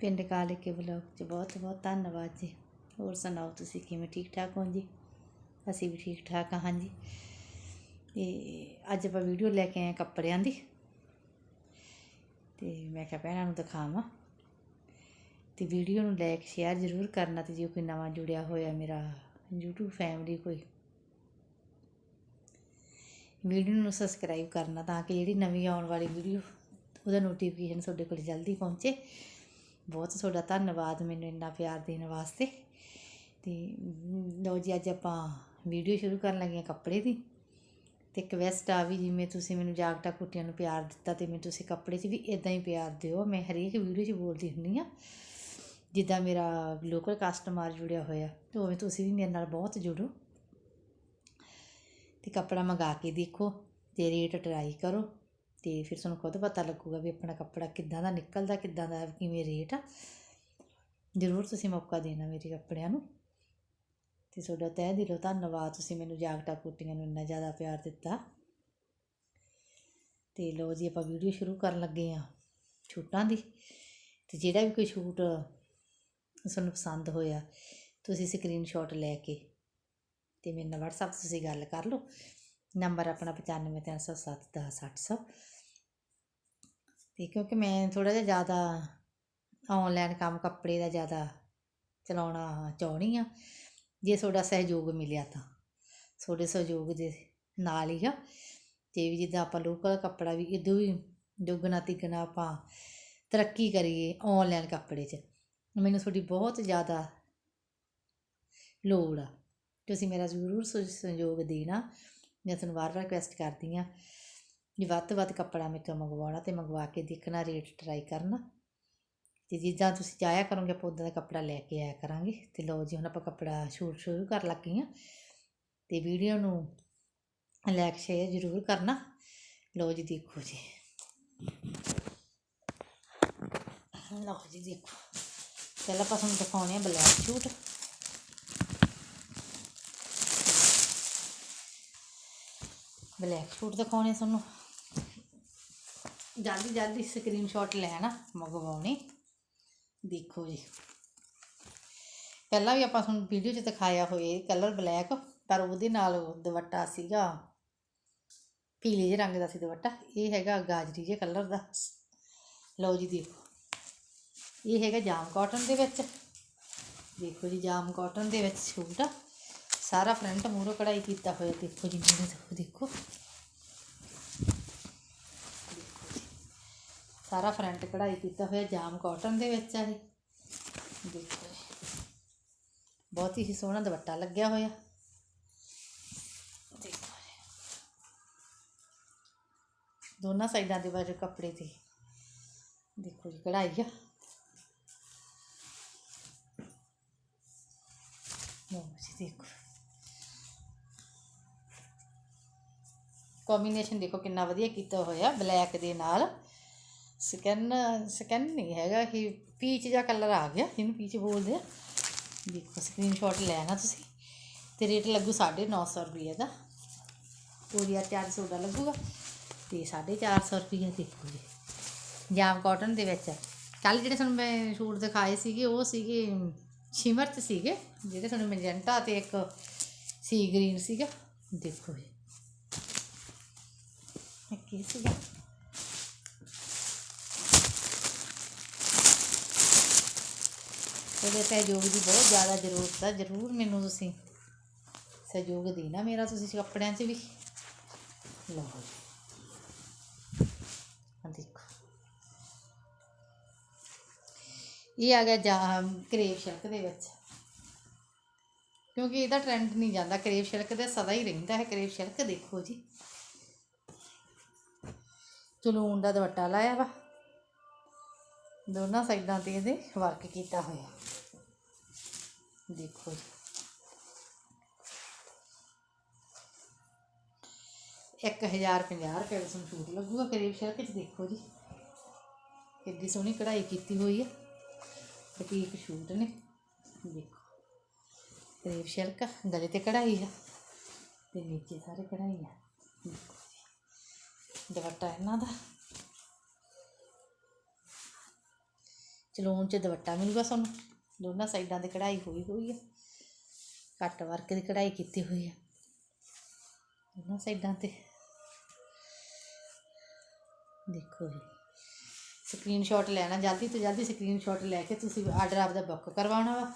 ਪਿੰਡ ਕਾਲੇ ਕੇ ਬਲੌਗ 'ਚ ਬਹੁਤ ਬਹੁਤ ਧੰਨਵਾਦ ਜੀ। ਹੋਰ ਸੁਣਾਓ ਤੁਸੀਂ ਕਿਵੇਂ ਠੀਕ ਠਾਕ ਹੋ ਜੀ? ਅਸੀਂ ਵੀ ਠੀਕ ਠਾਕ ਹਾਂ ਜੀ। ਤੇ ਅੱਜ ਆਪਾਂ ਵੀਡੀਓ ਲੈ ਕੇ ਆਏ ਕੱਪੜਿਆਂ ਦੀ। ਤੇ ਮੈਂ ਕਿਹਾ ਭੈਣਾਂ ਨੂੰ ਦਿਖਾਵਾਂ। ਤੇ ਵੀਡੀਓ ਨੂੰ ਲਾਈਕ ਸ਼ੇਅਰ ਜ਼ਰੂਰ ਕਰਨਾ ਤੇ ਜੇ ਕੋਈ ਨਵਾਂ ਜੁੜਿਆ ਹੋਇਆ ਮੇਰਾ YouTube ਫੈਮਿਲੀ ਕੋਈ। ਵੀਡੀਓ ਨੂੰ ਸਬਸਕ੍ਰਾਈਬ ਕਰਨਾ ਤਾਂ ਕਿ ਜਿਹੜੀ ਨਵੀਂ ਆਉਣ ਵਾਲੀ ਵੀਡੀਓ, ਉਹਦਾ ਨੋਟੀਫਿਕੇਸ਼ਨ ਤੁਹਾਡੇ ਕੋਲ ਜਲਦੀ ਪਹੁੰਚੇ। ਬਹੁਤ ਤੁਹਾਡਾ ਧੰਨਵਾਦ ਮੈਨੂੰ ਇੰਨਾ ਪਿਆਰ ਦੇਣ ਵਾਸਤੇ। ਤੇ ਲਓ ਜੀ, ਅੱਜ ਆਪਾਂ ਵੀਡੀਓ ਸ਼ੁਰੂ ਕਰਨ ਲੱਗੇ ਹਾਂ ਕੱਪੜੇ ਦੀ। ਤੇ ਇੱਕ ਆ ਵੀ ਜਿਵੇਂ ਤੁਸੀਂ ਮੈਨੂੰ ਜਾਗਟਾ ਕੁੱਟੀਆਂ ਨੂੰ ਪਿਆਰ ਦਿੱਤਾ ਤੇ ਮੈਨੂੰ ਤੁਸੀਂ ਕੱਪੜੇ 'ਚ ਵੀ ਇਦਾਂ ਹੀ ਪਿਆਰ ਦਿਓ। ਮੈਂ ਹਰੇਕ ਵੀਡੀਓ 'ਚ ਬੋਲਦੀ ਹੁੰਦੀ ਆ ਜਿੱਦਾਂ ਮੇਰਾ ਲੋਕਲ ਕਸਟਮਰ ਜੁੜਿਆ ਹੋਇਆ, ਤੇ ਉਵੇਂ ਤੁਸੀਂ ਵੀ ਮੇਰੇ ਨਾਲ ਬਹੁਤ ਜੁੜੋ। ਤੇ ਕੱਪੜਾ ਮੰਗਾ ਕੇ ਦੇਖੋ, ਤੇ ਰੇਟ ਟਰਾਈ ਕਰੋ। ਅਤੇ ਫਿਰ ਤੁਹਾਨੂੰ ਖੁਦ ਪਤਾ ਲੱਗੂਗਾ ਵੀ ਆਪਣਾ ਕੱਪੜਾ ਕਿੱਦਾਂ ਦਾ ਨਿਕਲਦਾ, ਕਿੱਦਾਂ ਦਾ ਕਿਵੇਂ ਰੇਟ ਆ। ਜ਼ਰੂਰ ਤੁਸੀਂ ਮੌਕਾ ਦੇਣਾ ਮੇਰੇ ਕੱਪੜਿਆਂ ਨੂੰ। ਤੇ ਤੁਹਾਡਾ ਤਹਿ ਦਿਲੋਂ ਧੰਨਵਾਦ, ਤੁਸੀਂ ਮੈਨੂੰ ਜਾਗਟਾ ਕੁੱਟੀਆਂ ਨੂੰ ਇੰਨਾ ਜ਼ਿਆਦਾ ਪਿਆਰ ਦਿੱਤਾ। ਤੇ ਲੋ ਜੀ, ਆਪਾਂ ਵੀਡੀਓ ਸ਼ੁਰੂ ਕਰਨ ਲੱਗੇ ਆ ਛੂਟਾਂ ਦੀ। ਤੇ ਜਿਹੜਾ ਵੀ ਕੋਈ ਛੂਟ ਤੁਹਾਨੂੰ ਪਸੰਦ ਹੋਇਆ, ਤੁਸੀਂ ਸਕਰੀਨਸ਼ਾਟ ਲੈ ਕੇ ਤੇ ਮੇਰੇ ਨਾਲ WhatsApp 'ਤੇ ਤੁਸੀਂ ਗੱਲ ਕਰ ਲਓ। ਨੰਬਰ ਆਪਣਾ 9530710800 ਤੇ ਕਿਉਂਕਿ ਮੈਂ ਥੋੜਾ ਜਿਹਾ ਜ਼ਿਆਦਾ ਆਨਲਾਈਨ ਕੰਮ ਕੱਪੜੇ ਦਾ ਜ਼ਿਆਦਾ ਚਲਾਉਣਾ ਚਾਹਣੀ ਆ ਜੇ ਤੁਹਾਡਾ ਸਹਿਯੋਗ ਮਿਲਿਆ ਤਾਂ। ਤੁਹਾਡੇ ਸਹਿਯੋਗ ਦੇ ਨਾਲ ਹੀ ਆ। ਤੇ ਵੀ ਜਿੱਦਾਂ ਆਪਾਂ ਲੋਕਲ ਕੱਪੜਾ ਵੀ ਇਦੋਂ ਵੀ ਦੁੱਗਣਾ ਤਿੱਗਣਾ ਆਪਾਂ ਤਰੱਕੀ ਕਰੀਏ ਆਨਲਾਈਨ ਕੱਪੜੇ 'ਚ, ਮੈਨੂੰ ਤੁਹਾਡੀ ਬਹੁਤ ਜ਼ਿਆਦਾ ਲੋੜ ਆ। ਤੁਸੀਂ ਮੇਰਾ ਜ਼ਰੂਰ ਸ- ਸਹਿਯੋਗ ਦੇਣਾ। ਮੈਂ ਤੁਹਾਨੂੰ ਵਾਰ-ਵਾਰ ਰਿਕਵੈਸਟ ਕਰਦੀ ਆ ਜੇ ਵੱਧ ਤੋਂ ਵੱਧ ਕੱਪੜਾ ਮੇਰੇ ਤੋਂ ਮੰਗਵਾਉਣਾ ਤੇ ਮੰਗਵਾ ਕੇ ਦੇਖਣਾ ਰੇਟ ਟਰਾਈ ਕਰਨਾ। ਤੇ ਜਿੱਦਾਂ ਤੁਸੀਂ ਚਾਹਿਆ ਕਰੋਗੇ, ਆਪਾਂ ਉਦਾਂ ਦਾ ਕੱਪੜਾ ਲੈ ਕੇ ਆਇਆ ਕਰਾਂਗੇ। ਤੇ ਲਓ ਜੀ, ਹੁਣ ਆਪਾਂ ਕੱਪੜਾ ਸ਼ੂਟ ਸ਼ੁਰੂ ਕਰ ਲੱਗੇ ਆ ਤੇ ਵੀਡੀਓ ਨੂੰ ਲਾਈਕ ਸ਼ੇਅਰ ਜ਼ਰੂਰ ਕਰਨਾ। ਲਓ ਜੀ, ਦੇਖੋ ਜੀ। ਲਓ ਜੀ, ਦੇਖੋ। ਪਹਿਲਾਂ ਆਪਾਂ ਤੁਹਾਨੂੰ ਦਿਖਾਉਣੇ ਆ ਬਲੈਕ ਸ਼ੂਟ। ਬਲੈਕ ਸ਼ੂਟ ਦਿਖਾਉਣੇ ਤੁਹਾਨੂੰ। ਜਲਦੀ ਜਲਦੀ ਸਕਰੀਨਸ਼ਾਟ ਲੈਣਾ ਮੰਗਵਾਉਣੇ। ਦੇਖੋ ਜੀ। ਪਹਿਲਾਂ ਵੀ ਆਪਾਂ ਤੁਹਾਨੂੰ ਵੀਡੀਓ 'ਚ ਦਿਖਾਇਆ ਹੋਇਆ ਕਲਰ ਬਲੈਕ ਪਰ ਉਹਦੇ ਨਾਲ ਦੁਪੱਟਾ ਸੀਗਾ ਪੀਲੇ ਜਿਹੇ ਰੰਗ ਦਾ ਸੀ ਦੁਪੱਟਾ। ਇਹ ਹੈਗਾ ਗਾਜਰੀ ਜਿਹੇ ਕਲਰ ਦਾ। ਲਓ ਜੀ ਦੇਖੋ। ਇਹ ਹੈਗਾ ਜਾਮ ਕਾਟਨ ਦੇ ਵਿੱਚ। ਦੇਖੋ ਜੀ ਜਾਮ ਕਾਟਨ ਦੇ ਵਿੱਚ ਸੂਟ ਆ। ਸਾਰਾ ਫਰੰਟ ਮੂਰੋ ਕਢਾਈ ਕੀਤਾ ਹੋਇਆ ਦੇਖੋ ਜੀ ਮੇਰੇ ਦੇਖੋ ਦੇਖੋ ਸਾਰਾ ਫਰੰਟ ਕਢਾਈ ਕੀਤਾ ਹੋਇਆ ਜਾਮ ਕਾਟਨ ਦੇ ਵਿੱਚ ਆ ਇਹ ਦੇਖੋ ਜੀ। ਬਹੁਤ ਹੀ ਸੋਹਣਾ ਦੁਪੱਟਾ ਲੱਗਿਆ ਹੋਇਆ ਦੇਖੋ ਜੀ। ਦੋਨਾਂ ਸਾਈਡਾਂ ਦੇ ਬਾਜੂ ਕੱਪੜੇ ਤੇ ਦੇਖੋ ਜੀ ਕਢਾਈ ਆ ਲਓ ਜੀ ਦੇਖੋ ਕੰਬੀਨੇਸ਼ਨ ਦੇਖੋ ਕਿੰਨਾ ਵਧੀਆ ਕੀਤਾ ਹੋਇਆ ਬਲੈਕ ਦੇ ਨਾਲ। ਸਕਨ ਸਕਨ ਨਹੀਂ ਹੈਗਾ, ਇਹ ਪੀਚ ਜਿਹਾ ਕਲਰ ਆ ਗਿਆ, ਇਹਨੂੰ ਪੀਚ ਬੋਲਦੇ ਆ। ਦੇਖੋ ਸਕਰੀਨਸ਼ਾਟ ਲੈਣਾ ਤੁਸੀਂ। ਤੇ ਰੇਟ ਲੱਗੂ 950 ਰੁਪਏ ਦਾ। ਕੋਰੀਆ 400 ਦਾ ਲੱਗੂਗਾ। ਤੇ 450 ਰੁਪਏ ਦੇਖੋ ਜੀ। ਜਾਮ ਕਾਟਨ ਦੇ ਵਿੱਚ ਕੱਲ ਜਿਹੜੇ ਤੁਹਾਨੂੰ ਮੈਂ ਸੂਟ ਦਿਖਾਏ ਸੀਗੇ, ਉਹ ਸੀਗੇ ਸ਼ਿਮਰ ਚ ਸੀਗੇ। ਜਿਹੜੇ ਤੁਹਾਨੂੰ ਮੈਜੈਂਟਾ ਤੇ ਇੱਕ ਸੀ ਗ੍ਰੀਨ ਸੀਗਾ। ਦੇਖੋ ਜੀ। ਇਹ ਕੀ ਸੀਗਾ? ਸਹਿਯੋਗ ਦੀ ਬਹੁਤ ਜ਼ਿਆਦਾ ਜ਼ਰੂਰਤ ਹੈ ਜ਼ਰੂਰ ਮੈਨੂੰ ਤੁਸੀਂ ਸਹਿਯੋਗ ਦੇਣਾ ਮੇਰਾ ਤੁਸੀਂ ਕੱਪੜਿਆਂ 'ਚ ਵੀ। ਲਓ ਜੀ। ਦੇਖੋ। ਇਹ ਆ ਗਿਆ ਜਾ ਕਰੇਪ ਸ਼ਿਲਕ ਦੇ ਵਿੱਚ। ਕਿਉਂਕਿ ਇਹਦਾ ਟ੍ਰੈਂਡ ਨਹੀਂ ਜਾਂਦਾ ਕਰੇਪ ਸ਼ਿਲਕ ਦਾ ਸਦਾ ਹੀ ਰਹਿੰਦਾ ਹੈ ਕਰੇਪ ਸ਼ਿਲਕ ਦੇਖੋ ਜੀ। ਚਲੂਣ ਦਾ ਦੁਪੱਟਾ ਲਾਇਆ ਵਾ। ਦੋਨਾਂ ਸਾਈਡਾਂ ਤੇ ਇਹਦੇ ਵਰਕ ਕੀਤਾ ਹੋਇਆ। ਦੇਖੋ ਜੀ। ਇੱਕ ਹਜ਼ਾਰ ਪੰਜਾਹ ਰੁਪਏ ਦਾ ਸੂਟ ਲੱਗੂਗਾ ਕਰੀਬ ਸ਼ਰਕ ਚ ਦੇਖੋ ਜੀ। ਕਿੰਨੀ ਸੋਹਣੀ ਕਢਾਈ ਕੀਤੀ ਹੋਈ ਹੈ ਬਟੀਕ ਸ਼ੂਟ ਨੇ। ਦੇਖੋ। ਕਰੀਬ ਸ਼ਰਕ ਗਲੇ ਤੇ ਕਢਾਈ ਆ ਤੇ ਨੀਚੇ ਸਾਰੇ ਕਢਾਈ ਆ। ਦੁਪੱਟਾ ਇਹਨਾਂ ਦਾ। ਚਲੋਣ 'ਚ ਦੁਪੱਟਾ ਮਿਲੂਗਾ ਤੁਹਾਨੂੰ ਦੋਨਾਂ ਸਾਈਡਾਂ ਤੇ ਕਢਾਈ ਹੋਈ ਹੋਈ ਹੈ ਕੱਟ ਵਰਕ ਦੀ ਕਢਾਈ ਕੀਤੀ ਹੋਈ ਹੈ ਦੋਨਾਂ ਸਾਈਡਾਂ ਤੇ। ਦੇਖੋ ਜੀ। ਸਕਰੀਨਸ਼ਾਟ ਲੈਣਾ। ਜਲਦੀ ਤੋਂ ਜਲਦੀ ਸਕਰੀਨਸ਼ਾਟ ਲੈ ਕੇ ਤੁਸੀਂ ਆਰਡਰ ਆਪਦਾ ਬੁੱਕ ਕਰਵਾਉਣਾ ਵਾ।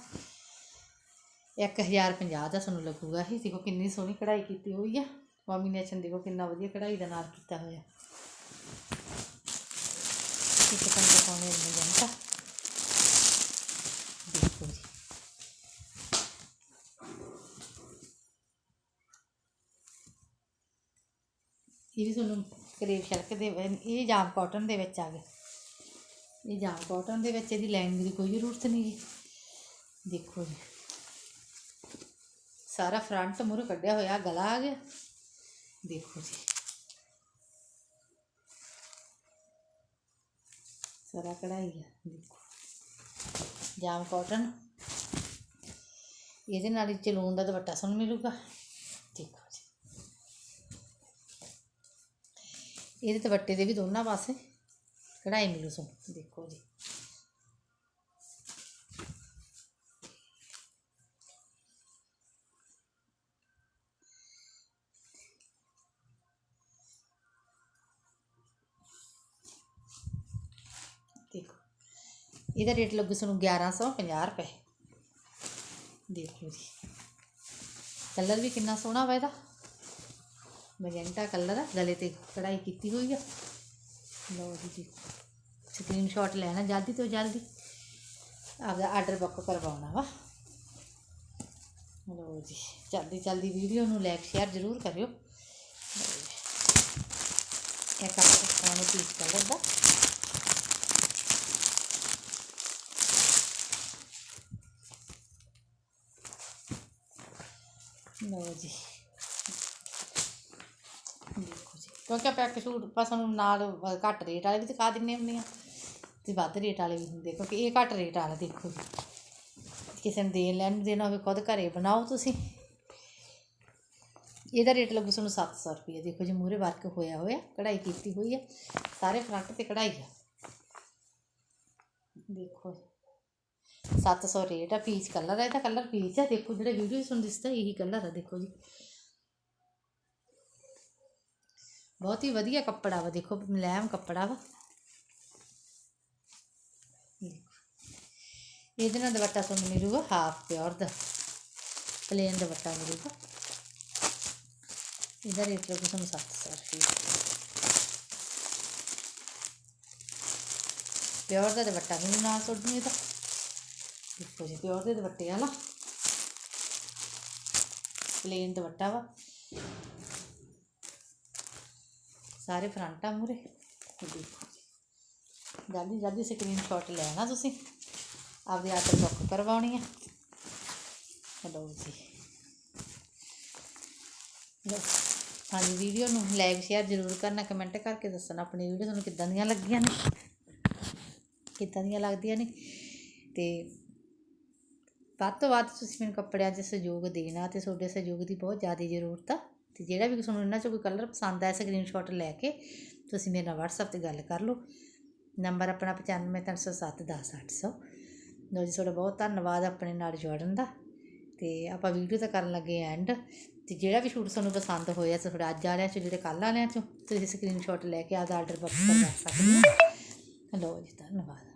1050 ਦਾ ਤੁਹਾਨੂੰ ਲੱਗੂਗਾ ਇਹ ਦੇਖੋ ਕਿੰਨੀ ਸੋਹਣੀ ਕਢਾਈ ਕੀਤੀ ਹੋਈ ਆ। ਕੰਬੀਨੇਸ਼ਨ ਦੇਖੋ ਕਿੰਨਾ ਵਧੀਆ ਕਢਾਈ ਦਾ ਨਾਲ ਕੀਤਾ ਹੋਇਆ। ਇੱਕ ਤਾਂ ਦਿਖਾਉਣੇ ਨਹੀਂ ਜਾਂਦਾ ਦੇਖੋ ਜੀ। ਇਹ ਵੀ ਤੁਹਾਨੂੰ ਕਰੇਬ ਸ਼ਲਕ ਦੇ ਇਹ ਜਾਮ ਕਾਟਨ ਦੇ ਵਿੱਚ ਆ ਗਿਆ। ਇਹ ਜਾਮ ਕਾਟਨ ਦੇ ਵਿੱਚ, ਇਹਦੀ ਲਾਈਨਿੰਗ ਦੀ ਕੋਈ ਜ਼ਰੂਰਤ ਨਹੀਂ ਜੀ। ਦੇਖੋ ਜੀ। ਸਾਰਾ ਫਰੰਟ ਮੂਰੇ ਕੱਢਿਆ ਹੋਇਆ, ਗਲਾ ਆ ਗਿਆ। ਦੇਖੋ ਜੀ। ਸਾਰਾ ਕਢਾਈ ਆ, ਦੇਖੋ। ਜਾਮ ਕਾਟਨ ਇਹਦੇ ਨਾਲ ਹੀ ਚਲੂਨ ਦਾ ਦੁਪੱਟਾ ਸਾਨੂੰ ਮਿਲੂਗਾ। ਦੇਖੋ ਜੀ। ਇਹਦੇ ਦੁਪੱਟੇ ਦੇ ਵੀ ਦੋਨਾਂ ਪਾਸੇ ਕਢਾਈ ਮਿਲੂ ਤੁਹਾਨੂੰ ਦੇਖੋ ਜੀ। ਇਹਦਾ ਰੇਟ ਲੱਗੂ ਤੁਹਾਨੂੰ 1150 ਰੁਪਏ। ਦੇਖੋ ਜੀ। ਕਲਰ ਵੀ ਕਿੰਨਾ ਸੋਹਣਾ ਵਾ ਇਹਦਾ। ਮੈਜੈਂਟਾ ਕਲਰ ਆ, ਗਲੇ ਤੇ ਕਢਾਈ ਕੀਤੀ ਹੋਈ ਆ। ਲਓ ਜੀ ਜੀ। ਸਕਰੀਨਸ਼ਾਟ ਲੈਣਾ ਜਲਦੀ ਤੋਂ ਜਲਦੀ। ਆਪਦਾ ਆਰਡਰ ਬੁੱਕ ਕਰਵਾਉਣਾ ਵਾ। ਲਓ ਜੀ। ਜਲਦੀ ਜਲਦੀ ਵੀਡੀਓ ਨੂੰ ਲਾਈਕ ਸ਼ੇਅਰ ਜ਼ਰੂਰ ਕਰਿਓ। ਲਓ ਜੀ। ਇੱਕ ਪੀਸ ਕਲਰ ਦਾ। ਲਓ ਜੀ। ਦੇਖੋ ਜੀ। ਕਿਉਂਕਿ ਆਪਾਂ ਇੱਕ ਸੂਟ ਆਪਾਂ ਸਾਨੂੰ ਨਾਲ ਅ, ਘੱਟ ਰੇਟ ਵਾਲੇ ਵੀ ਦਿਖਾ ਦਿੰਨੇ ਹੁੰਦੇ ਆ ਤੇ ਵੱਧ ਰੇਟ ਵਾਲੇ ਵੀ ਹੁੰਦੇ ਕਿਉਂਕਿ ਇਹ ਘੱਟ ਰੇਟ ਵਾਲਾ ਦੇਖੋ ਜੀ। ਕਿਸੇ ਨੂੰ ਦੇਣ ਲੈਣ ਨੂੰ ਦੇਣਾ ਹੋਵੇ ਖੁਦ ਘਰੇ ਬਣਾਓ ਤੁਸੀਂ। ਇਹਦਾ ਰੇਟ ਲੱਗੂ ਤੁਹਾਨੂੰ 700 ਰੁਪਏ ਦੇਖੋ ਜੀ ਮੂਰੇ ਵਰਕ ਹੋਇਆ ਹੋਇਆ ਕਢਾਈ ਕੀਤੀ ਹੋਈ ਹੈ ਸਾਰੇ ਫਰੰਟ ਤੇ ਕਢਾਈ ਆ। ਦੇਖੋ ਜੀ। 700 ਰੇਟ ਆ ਪੀਚ ਕਲਰ ਹੈ ਇਹਦਾ ਕਲਰ ਪੀਚ ਆ, ਦੇਖੋ ਜਿਹੜਾ ਵੀਡੀਓ 'ਚ ਤੁਹਾਨੂੰ ਦਿਸਦਾ ਇਹੀ ਕਲਰ ਆ, ਦੇਖੋ ਜੀ। ਬਹੁਤ ਹੀ ਵਧੀਆ ਕੱਪੜਾ ਵਾ, ਦੇਖੋ ਮੁਲਾਇਮ ਕੱਪੜਾ ਵਾ। ਇਹਦੇ ਨਾਲ ਦੁਪੱਟਾ ਤੁਹਾਨੂੰ ਮਿਲੂਗਾ ਹਾਫ ਪਿਓਰ ਦਾ ਪਲੇਨ ਦੁਪੱਟਾ ਮਿਲੂਗਾ। ਇਹਦਾ ਰੇਟ ਲੱਗੂ ਤੁਹਾਨੂੰ 700 ਰੁਪਏ। ਪਿਓਰ ਦਾ ਦੁਪੱਟਾ ਮੈਨੂੰ ਨਾਲ ਸੁੱਟਣੀ ਇਹਦਾ। ਦੇਖੋ ਜੀ, ਪਿਓਰ ਦੇ ਦੁਪੱਟੇ ਵਾਲਾ ਪਲੇਨ ਦੁਪੱਟਾ ਵਾ। ਸਾਰੇ ਫਰੰਟ ਆ ਮੂਰੇ ਦੇਖੋ ਜਲਦੀ ਜਲਦੀ ਸਕਰੀਨਸ਼ਾਟ ਲੈਣਾ ਤੁਸੀਂ। ਆਪਦੇ ਆਰਡਰ ਬੁੱਕ ਕਰਵਾਉਣੀ ਆ। ਲਓ ਜੀ। ਹਾਂਜੀ, ਵੀਡੀਓ ਨੂੰ ਲਾਈਕ ਸ਼ੇਅਰ ਜ਼ਰੂਰ ਕਰਨਾ ਕਮੈਂਟ ਕਰਕੇ ਦੱਸਣਾ ਆਪਣੀ ਵੀਡੀਓ ਤੁਹਾਨੂੰ ਕਿੱਦਾਂ ਦੀਆਂ ਲੱਗੀਆਂ ਨੇ। ਕਿੱਦਾਂ ਦੀਆਂ ਲੱਗਦੀਆਂ ਨੇ। ਤੇ ਵੱਧ ਤੋਂ ਵੱਧ ਤੁਸੀਂ ਮੈਨੂੰ ਕੱਪੜਿਆਂ 'ਚ ਸਹਿਯੋਗ ਦੇਣਾ ਅਤੇ ਤੁਹਾਡੇ ਸਹਿਯੋਗ ਦੀ ਬਹੁਤ ਜ਼ਿਆਦਾ ਜ਼ਰੂਰਤ ਆ। ਅਤੇ ਜਿਹੜਾ ਵੀ ਤੁਹਾਨੂੰ ਇਹਨਾਂ 'ਚੋਂ ਕੋਈ ਕਲਰ ਪਸੰਦ ਆਇਆ ਸਕਰੀਨਸ਼ਾਟ ਲੈ ਕੇ ਤੁਸੀਂ ਮੇਰੇ ਨਾਲ WhatsApp ਤੇ ਗੱਲ ਕਰ ਲਓ। ਨੰਬਰ ਆਪਣਾ 9537 10800 ਲਓ ਜੀ, ਤੁਹਾਡਾ ਬਹੁਤ ਧੰਨਵਾਦ ਆਪਣੇ ਨਾਲ ਜੋੜਨ ਦਾ। ਤੇ ਆਪਾਂ ਵੀਡੀਓ ਤਾਂ ਕਰਨ ਲੱਗੇ ਐਂਡ ਤੇ ਜਿਹੜਾ ਵੀ ਸ਼ੂਟ ਤੁਹਾਨੂੰ ਪਸੰਦ ਹੋਇਆ, ਤੇ ਤੁਹਾਡਾ ਅੱਜ ਵਾਲਿਆਂ 'ਚੋਂ ਜਿਹੜੇ ਕੱਲ੍ਹ ਵਾਲਿਆਂ 'ਚੋਂ, ਤੁਸੀਂ ਸਕਰੀਨਸ਼ਾਟ ਲੈ ਕੇ ਆਪਦਾ ਆਰਡਰ ਬੁੱਕ ਕਰਵਾ ਸਕਦੇ ਹੋ। ਲਓ ਜੀ, ਧੰਨਵਾਦ।